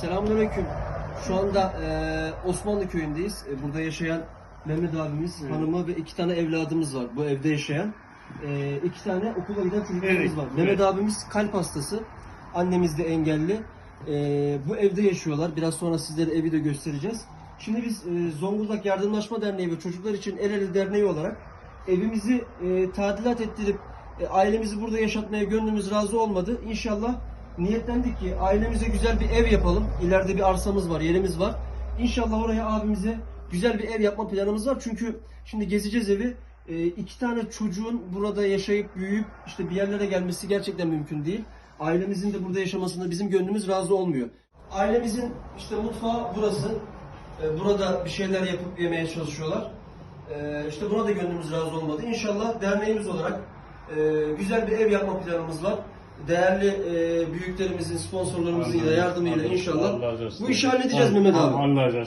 Selamünaleyküm. Şu anda e, Osmanlı köyündeyiz. E, burada yaşayan Mehmet abimiz, Evet. hanımı ve iki tane evladımız var. Bu evde yaşayan. E, iki tane okula giden çocuklarımız Evet, var. evet. Mehmet abimiz kalp hastası. Annemiz de engelli. E, bu evde yaşıyorlar. Biraz sonra sizlere evi de göstereceğiz. Şimdi biz e, Zonguldak Yardımlaşma Derneği ve Çocuklar için El Ele Derneği olarak evimizi e, tadilat ettirip e, ailemizi burada yaşatmaya gönlümüz razı olmadı. İnşallah niyetlendik ki ailemize güzel bir ev yapalım. İleride bir arsamız var, yerimiz var. İnşallah oraya abimize güzel bir ev yapma planımız var. Çünkü şimdi gezeceğiz evi. E, iki tane çocuğun burada yaşayıp büyüyüp işte bir yerlere gelmesi gerçekten mümkün değil. Ailemizin de burada yaşamasında bizim gönlümüz razı olmuyor. Ailemizin işte mutfağı burası. E, burada bir şeyler yapıp yemeye çalışıyorlar. E, işte buna da gönlümüz razı olmadı. İnşallah derneğimiz olarak e, güzel bir ev yapma planımız var. Değerli e, büyüklerimizin, sponsorlarımızın da yardımıyla inşallah Allah razı olsun. bu işi halledeceğiz Mehmet abi. Allah razı olsun.